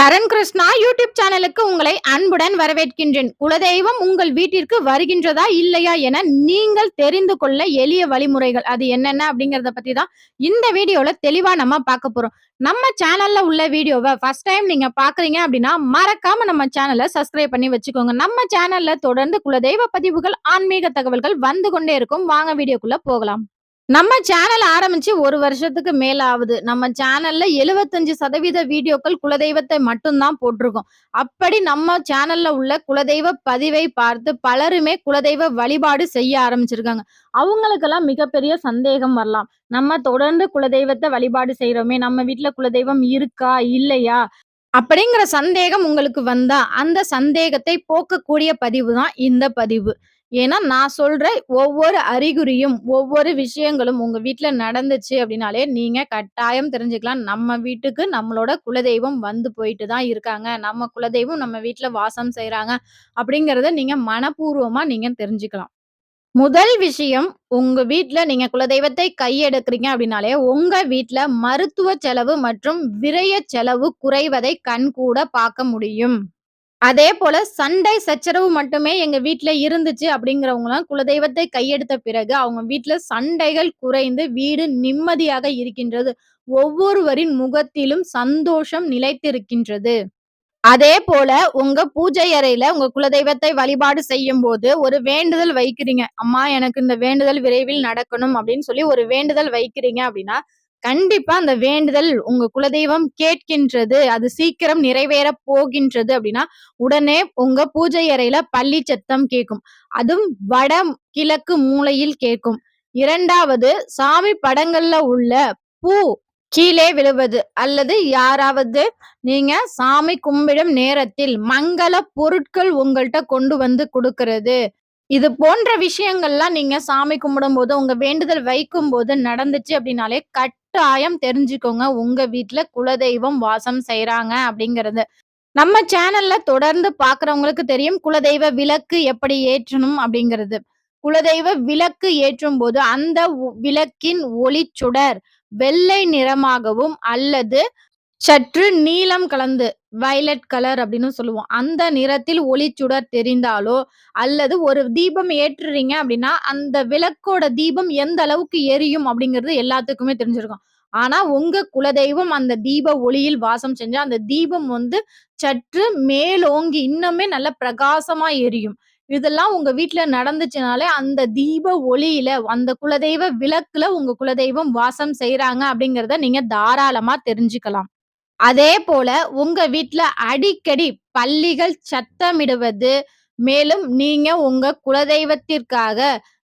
சரண் Krishna YouTube சேனலுக்கு உங்களை அன்புடன் வரவேற்கின்றேன். குலதெய்வம் உங்கள் வீட்டிற்கு வருகின்றதா இல்லையா என நீங்கள் தெரிந்து கொள்ள எளிய வழிமுறைகள். அது என்னென்ன அப்படிங்கறத பத்தி தான் இந்த வீடியோல தெளிவா நம்ம பார்க்க போறோம். நம்ம சேனல்ல உள்ள வீடியோவை ஃபர்ஸ்ட் டைம் நீங்க பாக்குறீங்க அப்படின்னா மறக்காம நம்ம சேனலை சப்ஸ்கிரைப் பண்ணி வச்சுக்கோங்க. நம்ம சேனல்ல தொடர்ந்து குலதெய்வ பதிவுகள் ஆன்மீக தகவல்கள் வந்து கொண்டே இருக்கும். வாங்க வீடியோக்குள்ள போகலாம். நம்ம சேனல் ஆரம்பிச்சு ஒரு வருஷத்துக்கு மேல ஆகுது நம்ம சேனல்ல எழுவத்தஞ்சு சதவீத வீடியோக்கள் குலதெய்வத்தை மட்டும்தான் போட்டிருக்கோம். அப்படி நம்ம சேனல்ல உள்ள குலதெய்வ பதிவை பார்த்து பலருமே குலதெய்வ வழிபாடு செய்ய ஆரம்பிச்சிருக்காங்க. அவங்களுக்கெல்லாம் மிகப்பெரிய சந்தேகம் வரலாம். நம்ம தொடர்ந்து குலதெய்வத்தை வழிபாடு செய்யறோமே நம்ம வீட்டுல குலதெய்வம் இருக்கா இல்லையா? அப்படிங்கிற சந்தேகம் உங்களுக்கு வந்தா அந்த சந்தேகத்தை போக்கக்கூடிய பதிவு தான் இந்த பதிவு. ஏன்னா நான் சொல்ற ஒவ்வொரு அறிகுறியும், ஒவ்வொரு விஷயங்களும் உங்க வீட்டுல நடந்துச்சு அப்படின்னாலே, நீங்க கட்டாயம் தெரிஞ்சுக்கலாம். நம்ம வீட்டுக்கு நம்மளோட குலதெய்வம் வந்து போயிட்டு தான் இருக்காங்க. நம்ம குலதெய்வம் நம்ம வீட்டுல வாசம் செய்யறாங்க அப்படிங்கிறத நீங்க மனப்பூர்வமா நீங்க தெரிஞ்சுக்கலாம். முதல் விஷயம், உங்க வீட்டுல நீங்க குலதெய்வத்தை கையெடுக்கிறீங்க அப்படின்னாலே, உங்க வீட்டுல மருத்துவ செலவு மற்றும் விரய செலவு குறைவதை கண்கூட பார்க்க முடியும். அதே போல சண்டை, சச்சரவு மட்டுமே எங்க வீட்டுல இருந்துச்சு அப்படிங்கிறவங்களாம் குலதெய்வத்தை கையெடுத்த பிறகு, அவங்க வீட்டுல சண்டைகள் குறைந்து வீடு நிம்மதியாக இருக்கின்றது. ஒவ்வொருவரின் முகத்திலும் சந்தோஷம் நிலைத்திருக்கின்றது. அதே போல உங்க பூஜை அறையில உங்க குலதெய்வத்தை வழிபாடு செய்யும் போது ஒரு வேண்டுதல் வைக்கிறீங்க. "அம்மா எனக்கு இந்த வேண்டுதல் விரைவில் நடக்கணும்" அப்படின்னு சொல்லி ஒரு வேண்டுதல் வைக்கிறீங்க அப்படின்னா, கண்டிப்பா அந்த வேண்டுதல் உங்க குலதெய்வம் கேட்கின்றது. அது சீக்கிரம் நிறைவேற போகின்றது அப்படின்னா, உடனே உங்க பூஜை அறையில பள்ளி சத்தம் கேட்கும். அதுவும் வட கிழக்கு மூலையில் கேட்கும். இரண்டாவது சாமி படங்கள்ல உள்ள பூ கீழே விழுவது அல்லது யாராவது நீங்க சாமி கும்பிடும் நேரத்தில் மங்கள பொருட்கள் உங்கள்கிட்ட கொண்டு வந்து கொடுக்கறது இது போன்ற விஷயங்கள்லாம் நீங்க சாமி கும்பிடும் போது உங்க வேண்டுதல் வைக்கும் போது நடந்துச்சு அப்படின்னாலே, கட் கட்டாயம் தெரிஞ்சுக்கோங்க. உங்க வீட்டுல குலதெய்வம் வாசம் செய்யறாங்க அப்படிங்கிறது. நம்ம சேனல்ல தொடர்ந்து பாக்குறவங்களுக்கு தெரியும். குலதெய்வ விளக்கு எப்படி ஏற்றணும் அப்படிங்கிறது. குலதெய்வ விளக்கு ஏற்றும் போது அந்த விளக்கின் ஒளிச்சுடர் வெள்ளை நிறமாகவும் அல்லது சற்று நீலம் கலந்து வயலட் கலர் அப்படின்னு சொல்லுவோம். அந்த நிறத்தில் ஒளிச்சுடர் தெரிந்தாலோ, அல்லது ஒரு தீபம் ஏற்றுறீங்க அப்படின்னா, அந்த விளக்கோட தீபம் எந்த அளவுக்கு எரியும் அப்படிங்கிறது எல்லாத்துக்குமே தெரிஞ்சிருக்கும். ஆனா, உங்க குலதெய்வம் அந்த தீப ஒளியில் வாசம் செஞ்சா, அந்த தீபம் வந்து சற்று மேலோங்கி இன்னுமே நல்ல பிரகாசமா எரியும். இதெல்லாம் உங்க வீட்ல நடந்துச்சுனாலே, அந்த தீப ஒளியில, அந்த குலதெய்வ விளக்குல உங்க குலதெய்வம் வாசம் செய்யறாங்க அப்படிங்கிறத நீங்க தாராளமா தெரிஞ்சுக்கலாம். அதே போல உங்க வீட்டுல அடிக்கடி பள்ளிகள் சத்தமிடுவது, மேலும் நீங்க உங்க குலதெய்வத்திற்காக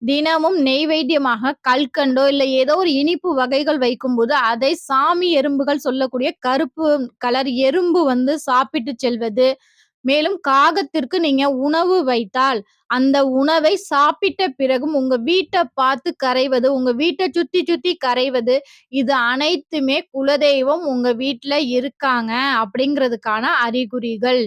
தினமும் நெய்வேத்தியமாக கல்கண்டோ, இல்ல ஏதோ ஒரு இனிப்பு வகைகள் வைக்கும்போது, அதை சாமி எறும்புகள் சொல்லக்கூடிய கருப்பு கலர் எறும்பு வந்து சாப்பிட்டு செல்வது. மேலும் காகத்திற்கு நீங்க உணவு வைத்தால், அந்த உணவை சாப்பிட்ட பிறகும் உங்க வீட்டை பார்த்து கரைவது, உங்க வீட்டை சுத்தி சுத்தி கரைவது, இது அனைத்துமே குலதெய்வம் உங்க வீட்டுல இருக்காங்க அப்படிங்கிறதுக்கான அறிகுறிகள்.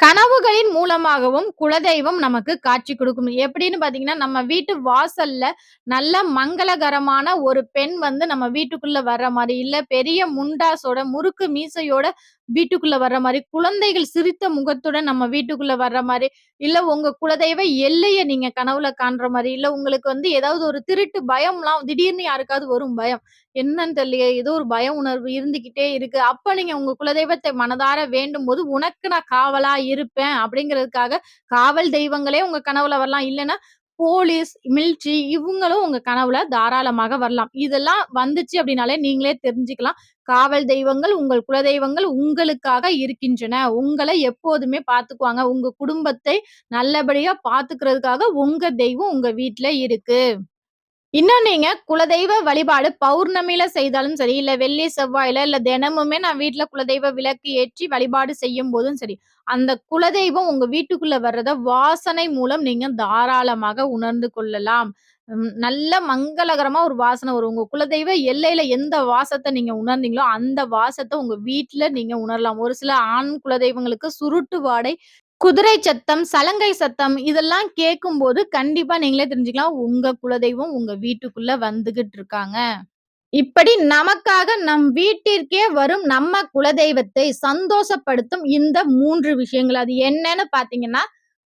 கனவுகளின் மூலமாகவும் குலதெய்வம் நமக்கு காட்சி கொடுக்கும் எப்படின்னு பார்த்தீங்கன்னா, நம்ம வீட்டு வாசல்ல நல்ல மங்களகரமான ஒரு பெண் வந்து நம்ம வீட்டுக்குள்ள வர்ற மாதிரி இல்ல பெரிய முண்டாசோட, முறுக்கு மீசையோட வீட்டுக்குள்ள வர்ற மாதிரி குழந்தைகள் சிரித்த முகத்துடன் நம்ம வீட்டுக்குள்ள வர்ற மாதிரி இல்ல உங்க குலதெய்வ எல்லைய நீங்க கனவுல காண்ற மாதிரி இல்ல உங்களுக்கு வந்து ஏதாவது ஒரு திருட்டு பயம்லாம் திடீர்னு யாருக்காவது வரும் பயம். என்னன்னு தெரியலையே, ஏதோ ஒரு பய உணர்வு இருந்துகிட்டே இருக்கு. அப்ப நீங்க உங்க குலதெய்வத்தை மனதார வேண்டும் போது "உனக்கு நான் காவலா இருப்பேன்" அப்படிங்கிறதுக்காக காவல் தெய்வங்களே உங்க கனவுல வரலாம். இல்லைன்னா போலீஸ், மிலிட்டரி இவங்களும் உங்க கனவுல தாராளமாக வரலாம். இதெல்லாம் வந்துச்சு அப்படின்னாலே நீங்களே தெரிஞ்சுக்கலாம். காவல் தெய்வங்கள், உங்கள் குலதெய்வங்கள் உங்களுக்காக இருக்கின்றன. உங்களை எப்போதுமே பார்த்துக்குவாங்க. உங்க குடும்பத்தை நல்லபடியா பாத்துக்கிறதுக்காக உங்க தெய்வம் உங்க வீட்டுல இருக்கு. இன்னும் நீங்க குலதெய்வ வழிபாடு பௌர்ணமியில செய்தாலும் சரி, இல்ல வெள்ளி, செவ்வாயில இல்ல தினமுமே நான் வீட்டுல குலதெய்வ விளக்கு ஏற்றி வழிபாடு செய்யும் போதும் சரி, அந்த குலதெய்வம் உங்க வீட்டுக்குள்ள வர்றத வாசனை மூலம் நீங்க தாராளமாக உணர்ந்து கொள்ளலாம். நல்ல மங்களகரமா ஒரு வாசனை வரும். உங்க குலதெய்வ எல்லையில எந்த வாசத்தை நீங்க உணர்ந்தீங்களோ, அந்த வாசத்தை உங்க வீட்டுல நீங்க உணரலாம். ஒரு சில ஆண் குலதெய்வங்களுக்கு சுருட்டு வாடை, குதிரை சத்தம், சலங்கை சத்தம் இதெல்லாம் கேட்கும் போது கண்டிப்பா நீங்களே தெரிஞ்சுக்கலாம். உங்க குலதெய்வம் உங்க வீட்டுக்குள்ள வந்துகிட்டு இருக்காங்க. இப்படி நமக்காக நம் வீட்டிற்கே வரும் நம்ம குலதெய்வத்தை சந்தோஷப்படுத்தும் இந்த மூன்று விஷயங்கள் அது என்னன்னு பாத்தீங்கன்னா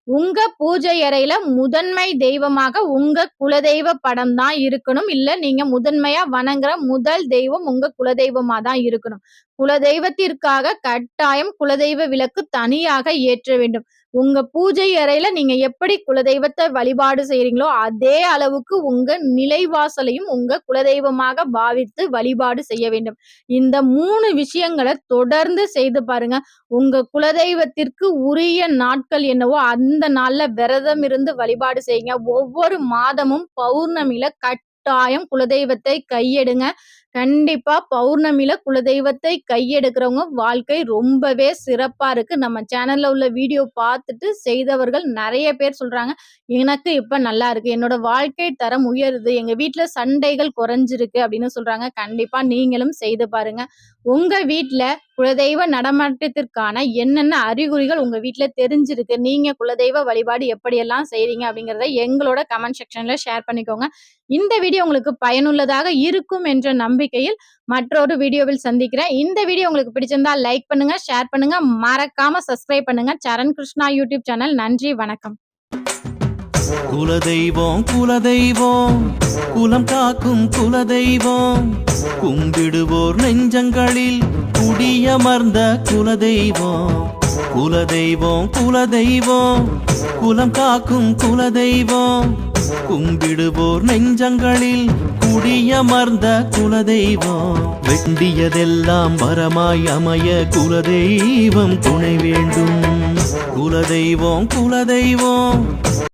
உங்க பூஜை அறையில முதன்மை தெய்வமாக உங்க குலதெய்வ படம் தான் இருக்கணும். இல்ல நீங்க முதன்மையா வணங்குற முதல் தெய்வம் உங்க குலதெய்வமா தான் இருக்கணும். குலதெய்வத்திற்காக கட்டாயம் குலதெய்வ விளக்கு தனியாக ஏற்ற வேண்டும். உங்க பூஜை அறையில நீங்க எப்படி குலதெய்வத்தை வழிபாடு செய்றீங்களோ அதே அளவுக்கு உங்க நிலைவாசலையும் உங்க குலதெய்வமாக பாவித்து வழிபாடு செய்ய வேண்டும். இந்த மூணு விஷயங்களை தொடர்ந்து செய்து பாருங்க. உங்க குலதெய்வத்திற்கு உரிய நாட்கள் என்னவோ அந்த நாள்ல விரதம் இருந்து வழிபாடு செய்யுங்க. ஒவ்வொரு மாதமும் பௌர்ணமியில கட்டாயம் குலதெய்வத்தை கையெடுங்க. கண்டிப்பா பௌர்ணமியில குலதெய்வத்தை கையெடுக்கிறவங்க வாழ்க்கை ரொம்பவே சிறப்பா இருக்கு. நம்ம சேனல்ல உள்ள வீடியோ பார்த்துட்டு செய்தவர்கள் நிறைய பேர் சொல்றாங்க எனக்கு இப்ப நல்லா இருக்கு. என்னோட வாழ்க்கை தரம் உயருது. எங்க வீட்டுல சண்டைகள் குறைஞ்சிருக்கு அப்படின்னு சொல்றாங்க. கண்டிப்பா நீங்களும் செய்து பாருங்க. உங்க வீட்டுல குலதெய்வ நடமாட்டத்திற்கான என்னென்ன அறிகுறிகள் உங்க வீட்டுல தெரிஞ்சிருக்கு? நீங்க குலதெய்வ வழிபாடு எப்படியெல்லாம் செய்றீங்க? அப்படிங்கறத எங்களோட கமெண்ட் செக்ஷன்ல ஷேர் பண்ணிக்கோங்க. இந்த வீடியோ உங்களுக்கு பயனுள்ளதாக இருக்கும் என்ற நம்பிக்கையில் மற்றொரு வீடியோவில் சந்திக்கிறேன். இந்த வீடியோ உங்களுக்கு பிடிச்சிருந்தா லைக் பண்ணுங்க ஷேர் பண்ணுங்க. மறக்காம சப்ஸ்கிரைப் பண்ணுங்க. Charan Krishna YouTube channel. நன்றி வணக்கம். குலதெய்வம் குலதெய்வம் குலம் காக்கும் குலதெய்வம் கும்பிடுவோர் நெஞ்சங்களில் குடியமர்ந்த குலதெய்வம். குலதெய்வம் குலதெய்வம் குலம் காக்கும் குலதெய்வம் கும்பிடுவோர் நெஞ்சங்களில் குடியமர்ந்த குலதெய்வம். வெண்டியதெல்லாம் வரமாய் அமைய குலதெய்வம். துணை வேண்டும். குலதெய்வம் குலதெய்வம்.